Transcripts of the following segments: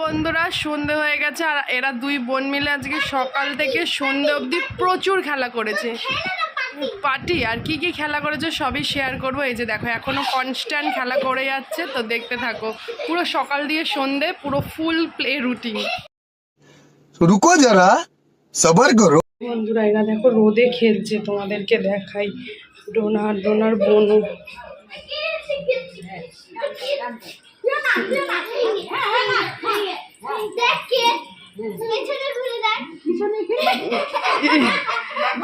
বন্ধুরা সন্ধে হয়ে গেছে আর এরা দুই বোন মিলে আজকে সকাল থেকে সন্ধে অবধি প্রচুর খেলা করেছে। পার্টি? আর কি কি খেলা করেছে সবই শেয়ার করব। এই যে দেখো এখনও কনস্ট্যান্ট খেলা করে যাচ্ছে তো দেখতে থাকো। পুরো সকাল দিয়ে সন্ধে পুরো ফুল প্লে রুটিন রুকো যারা সবার করো। বন্ধুরা এরা দেখো রোদে খেলছে তোমাদেরকে দেখাই। ডোনার ডোনার বনু।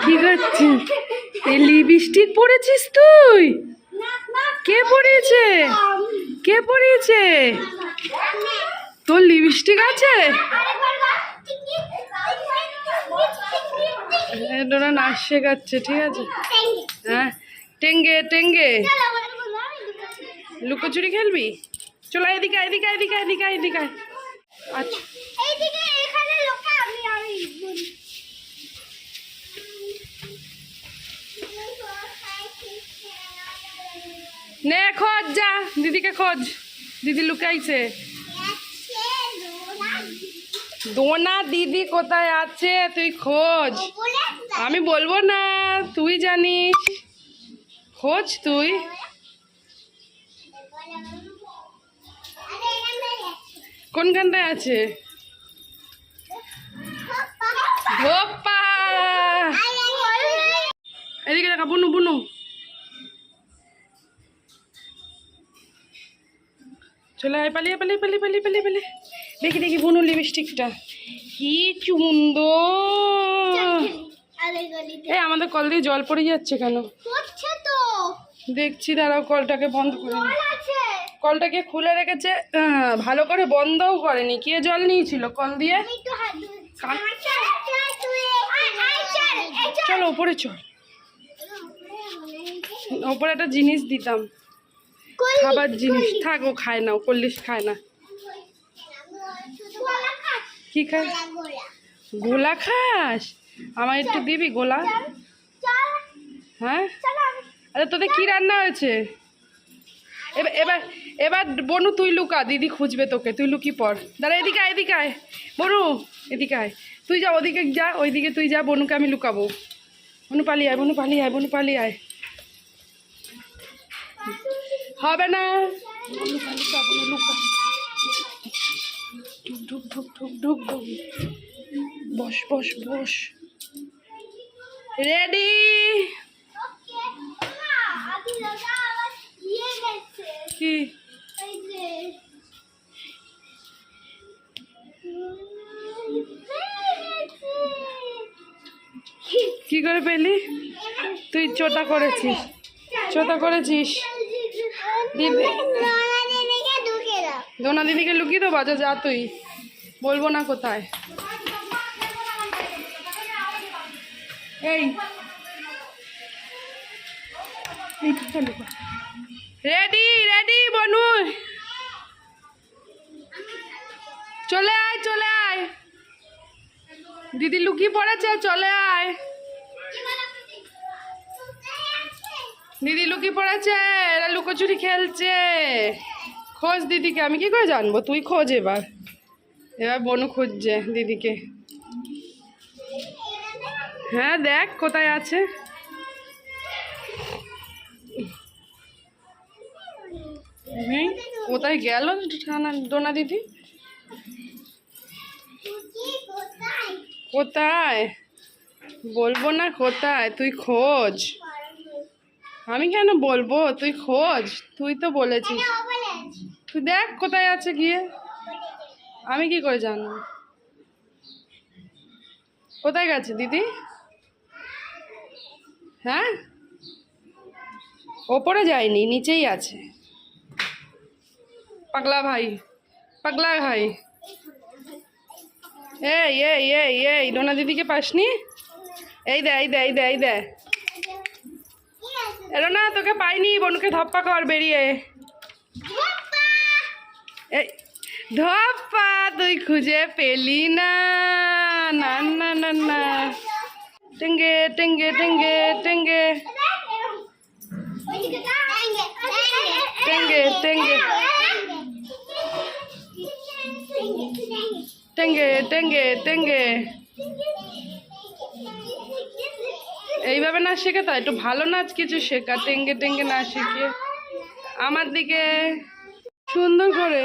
কি করছিস লিপস্টিক পরেছিস তুই? কে পরিয়েছে? কে পরিয়েছে? তোর লিপস্টিক আছে? নাচ শেখাচ্ছে, ঠিক আছে? হ্যাঁ টেঙ্গে টেঙ্গে। লুকোচুরি খেলবি? চলো এদিকে এদিকে এদিকে এদিকে এদিকে। আচ্ছা। নে খোঁজ যা দিদিকে খোঁজ। দিদি লুকাইছে। দোনা দিদি কোথায় আছে তুই খোঁজ। আমি বলব না তুই জানিস। খোঁজ তুই। কোনখানটায় আছে? ধোপা এদিকে দেখা বুনু বুনু। চলে আয় পালিয়ে পালিয়ে পালিয়ে পালিয়ে পালিয়ে পালিয়ে। দেখি দেখি বুনু লিপস্টিকটা কি সুন্দর। এই আমাদের কল দিয়ে জল পড়ে যাচ্ছে কেন? দেখছি দাঁড়াও কলটাকে বন্ধ করে। কলটাকে খুলে রেখেছে ভালো করে বন্ধও করেনি কে জল নিয়েছিল? কল দিয়ে? চলো ওপরে চল। ওপরে একটা জিনিস দিতাম। খাবার জিনিস। থাক ও খায় না ও কল্লিশ খায় না। কি খায় গোলা খাস? আমার একটু দিবি গোলা? হ্যাঁ? আরে তোদের কি রান্না হয়েছে? এবার এবার এবার বনু তুই লুকা দিদি খুঁজবে তোকে তুই লুকি পর। দাঁড়া এদিকে আয় এদিকে আয়। বনু এদিকে আয়। তুই যা ওদিকে যা ওইদিকে তুই যা বনুকে আমি লুকাবো। বনু পালিয়ে আয় বনু পালিয়ে আয় বনু পালিয়ে আয়। হবে না। লুকা লুকা বনু লুকা ঢুক ঢুক ঢুক ঢুক ঢুক। ঢুক বস বস বস। রেডি। কি? কি করে পেলি? তুই চোটা করেছিস। চোটা করেছিস? দোনা দিদিকে লুকিয়ে তো বাজা যা তুই। বলব না কোথায়। এই। রেডি রেডি, বনু। চলে আয় চলে আয়। দিদি লুকিয়ে পড়েছে, চলে আয়। দিদি লুকি পড়েছে, এরা লুকোচুরি খেলছে। খোঁজ দিদিকে, আমি কি করে জানব? তুই খোঁজ এবার। এবার বনু খুঁজছে দিদিকে। হ্যাঁ দেখ কোথায় আছে। কোথায় গেল ডোনা দিদি? কোথায়? বলব না কোথায়, তুই খোঁজ। আমি কেন বলব? তুই খোঁজ তুই তো বলেছিস। তুই দেখ কোথায় আছে গিয়ে। আমি কি করে জানব? কোথায় গেছে দিদি? হ্যাঁ? ওপরে যায়নি নিচেই আছে। পাগলা ভাই পাগলা ভাই। এই এই এই এই ডোনা দিদিকে পাসনি? এই দে এই দে এই দে এই দে। এলো না তোকে পাইনি বনুকে ধপ্পা কর বেরিয়ে। এই ধপ্পা তুই খুঁজে পেলি না না না না না। টেঙ্গে টেঙ্গে টেঙ্গে টেঙ্গে। টেঙ্গে টেঙ্গে। টেঙ্গে টেঙ্গে টেঙ্গে। এইভাবে না শেখে তো, একটু ভালো নাচ কিছু শেখা, টেঙ্গে টেঙ্গে না শিখিয়ে আমার দিকে সুন্দর করে।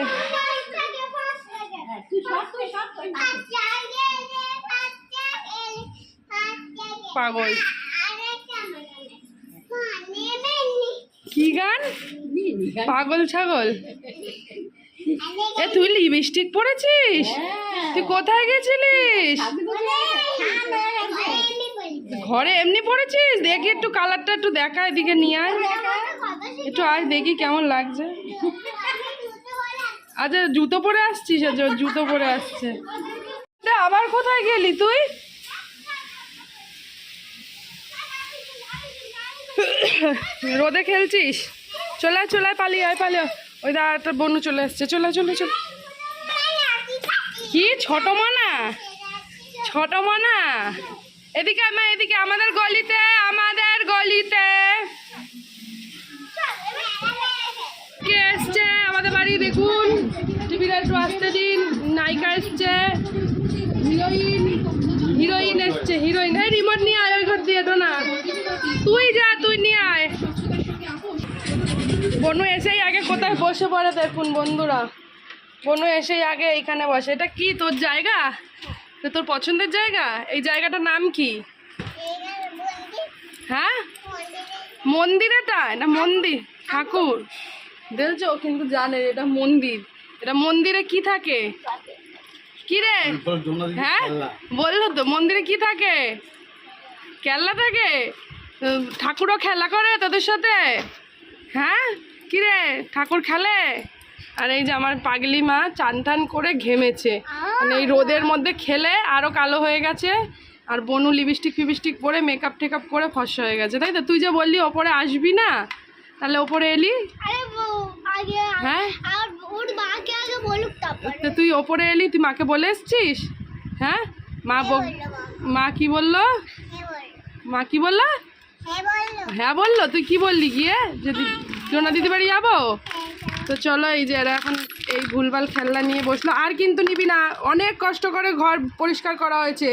পাগল। কি গান? পাগল ছাগল। এ, তুই লিপস্টিক পরেছিস? তুই কোথায় গেছিলিস? ঘরে এমনি পরেছিস দেখি একটু কালারটা একটু দেখা, এদিকে নিয়ে আয়। একটু আয়, দেখি কেমন লাগছে। আচ্ছা জুতো পরে আসছিস? আচ্ছা জুতো পরে আসছে। আবার কোথায় গেলি তুই? রোদে খেলছিস? চলে চলে পালিয়ে আয়, পালিয়ে ওই দা একটা বনু চলে আসছে। চলে চলে চলে কি? ছোট মানা? ছোট মানা? এদিকে মা, এদিকে আমাদের গলিতে আমাদের গলিতে। কে এসছে? আমাদের বাড়ি, দেখুন। টিভিটা একটু আসতে দিন। নায়িকা এসছে। হিরোইন হিরোইন এসছে, হিরোইন। এই রিমোট নিয়ে আয়, ওই ঘর দিয়ে তো না তুই যা, তুই নিয়ে আয়। বনু এসেই আগে কোথায় বসে পড়ে দেখুন বন্ধুরা। বনু এসেই আগে এইখানে বসে। এটা কি তোর জায়গা? তো তোর পছন্দের জায়গা? এই জায়গাটার নাম কি? হ্যাঁ? মন্দির এটা এটা মন্দির? ঠাকুর। দেখছ? কিন্তু জানে এটা মন্দির। এটা মন্দিরে কি থাকে? কি রে? হ্যাঁ? বলল তো, মন্দিরে কি থাকে? খেলা থাকে? ঠাকুরও খেলা করে তোদের সাথে? হ্যাঁ? কি রে? ঠাকুর খেলে? আর এই যে আমার পাগলি মা চান টান করে ঘেমেছে। মানে এই রোদের মধ্যে খেলে আরও কালো হয়ে গেছে। আর বনু লিপস্টিক ফিপস্টিক পরে মেকআপ টেকআপ করে ফর্সা হয়ে গেছে। তাই তো? তুই যে বললি ওপরে আসবি না তাহলে ওপরে এলি? হ্যাঁ? তো তুই ওপরে এলি তুই মাকে বলে এসছিস? হ্যাঁ? মা মা কি বলল? মা কি বলল? হ্যাঁ বলল। তুই কি বললি গিয়ে? যদি জোনা দিদি বাড়ি যাব। তো চলো এই যে এরা এখন এই ভুলভাল খেলনা নিয়ে বসল। আর কিন্তু নিবি না, অনেক কষ্ট করে ঘর পরিষ্কার করা হয়েছে।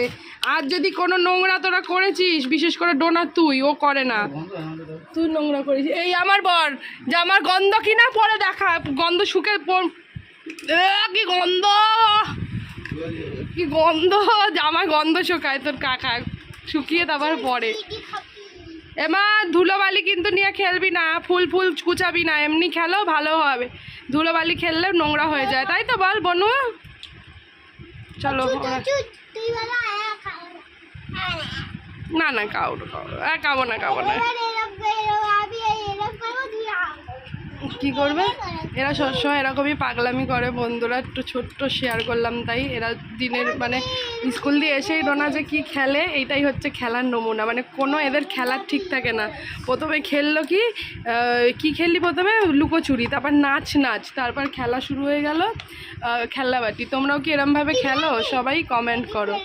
আর যদি কোনো নোংরা তোরা করেছিস, বিশেষ করে ডোনা তুই, ও করে না। তুই নোংরা করেছিস। এই আমার বর, যে আমার গন্ধ কি না পরে দেখা। গন্ধ শুকে কি গন্ধ? কি গন্ধ? জামা গন্ধ শুকায়, তোর কাকা শুকিয়ে তারপর পরে। এমা ধুলোবালি কিন্তু নিয়ে খেলবি না ফুল ফুল কুচাবি না এমনি খেলো ভালো হবে। ধুলোবালি খেললে নোংরা হয়ে যায় তাই তো বল বনু? চলো না। না কাউ কাউর কাবো না কাবো না। কি করবে? এরা সবসময় এরকমই পাগলামি করে বন্ধুরা, একটু ছোট্ট শেয়ার করলাম তাই। এরা দিনের মানে স্কুল দিয়ে এসেই ডোনা যে কি খেলে, এইটাই হচ্ছে খেলার নমুনা। মানে কোনো এদের খেলার ঠিক থাকে না। প্রথমে খেললো কি কি খেললি প্রথমে? লুকোচুরি, তারপর নাচ নাচ, তারপর খেলা শুরু হয়ে গেল খেলনাবাটি তোমরাও কি এরমভাবে খেলো? সবাই কমেন্ট করো।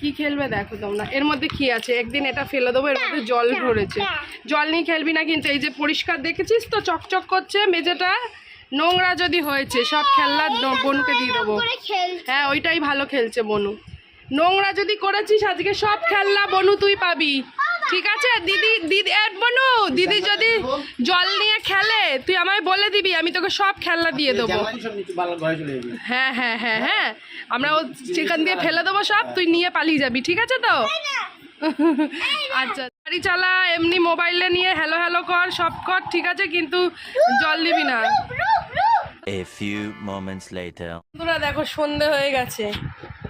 কি খেলবে দেখো তোমরা? এর মধ্যে কি আছে? একদিন এটা ফেলে দেবো, এর মধ্যে জল ভরেছে জল নিয়ে খেলবি না কিন্তু, এই যে পরিষ্কার দেখেছিস তো? চকচক করছে, মেঝেটা নোংরা যদি হয়েছে, সব খেলনা বনুকে দিয়ে দেবো। হ্যাঁ ওইটাই ভালো খেলছে বনু। নোংরা যদি করেছিস, আজকে সব খেলনা বনু তুই পাবি। ঠিক আছে দিদি দিদি বনু দিদি যদি জল নিয়ে খেলে তুই আমায় বলে দিবি আমি তোকে সব খেলনা দিয়ে দেবো। হ্যাঁ হ্যাঁ হ্যাঁ হ্যাঁ। আমরা ও সেখান দিয়ে ফেলে দেবো সব তুই নিয়ে পালিয়ে যাবি ঠিক আছে তো? আচ্ছা গাড়ি চালা এমনি মোবাইলে নিয়ে হ্যালো হ্যালো কর সব কর ঠিক আছে কিন্তু জল দিবি না। A few moments later. বন্ধুরা দেখো সন্ধে হয়ে গেছে।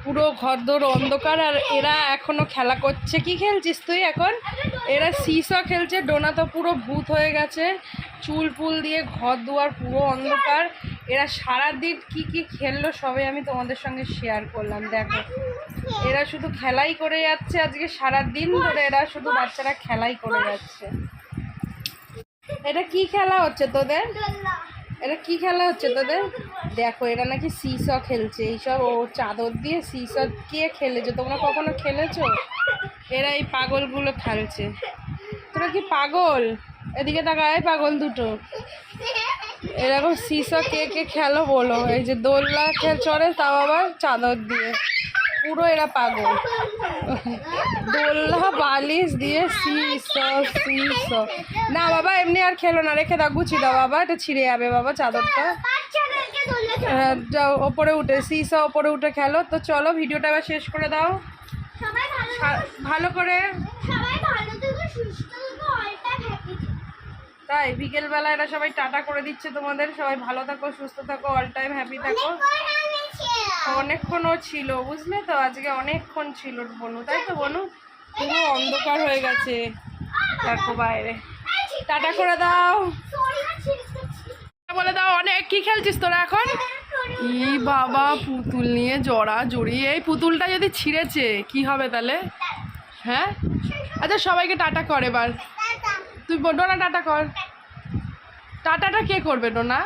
পুরো ঘর দোর অন্ধকার আর এরা এখনও খেলা করছে। কি খেলছিস তুই এখন? এরা সিস খেলছে, ডোনা তো পুরো ভূত হয়ে গেছে। চুল ফুল দিয়ে ঘর দুয়ার পুরো অন্ধকার। এরা সারাদিন কি কি খেললো সবই আমি তোমাদের সঙ্গে শেয়ার করলাম, দেখো। এরা শুধু খেলাই করে যাচ্ছে আজকে সারা দিন ধরে, এরা শুধু বাচ্চারা খেলাই করে যাচ্ছে। এটা কি খেলা হচ্ছে তোদের? এটা কি খেলা হচ্ছে তোদের? দেখো এরা নাকি সিস খেলছে। এইসব ও চাদর দিয়ে সিস কে খেলেছো? তোমরা কখনো খেলেছো? এরা এই পাগলগুলো খেলছে। তোরা কি পাগল? এদিকে তাকায় পাগল দুটো। এরকম সিসা কে কে খেলো বলো? এই যে দোলনা খেল চড়ে তাও আবার চাদর দিয়ে। পুরো এরা পাগল। দোলনা বালিশ দিয়ে সিস সিস না বাবা এমনি আর খেলো না। রেখে দাও গুছি দাও বাবা এটা ছিঁড়ে যাবে বাবা চাদরটা। হ্যাঁ, ওপরে উঠে সিসা ওপরে উঠে খেলো। তো চলো ভিডিওটা এবার শেষ করে দাও। ভালো করে। তাই বিকেলবেলা এরা সবাই টাটা করে দিচ্ছে তোমাদের। সবাই ভালো থাকো সুস্থ থাকো অল টাইম হ্যাপি থাকো। অনেকক্ষণও ছিল, বুঝলে তো? আজকে অনেকক্ষণ ছিল বনু, তাই তো বনু? পুরো অন্ধকার হয়ে গেছে। দেখো বাইরে। টাটা করে দাও। বলে দাও, অনেক, কি খেলছিস তোরা এখন? ই বাবা, পুতুল নিয়ে জড়া জড়ি এই পুতুলটা যদি ছিঁড়েছে, কি হবে তাহলে? হ্যাঁ? আচ্ছা সবাইকে টাটা কর এবার। তুই ডোনা, টাটা কর। টাটাটা কে করবে, ডোনা?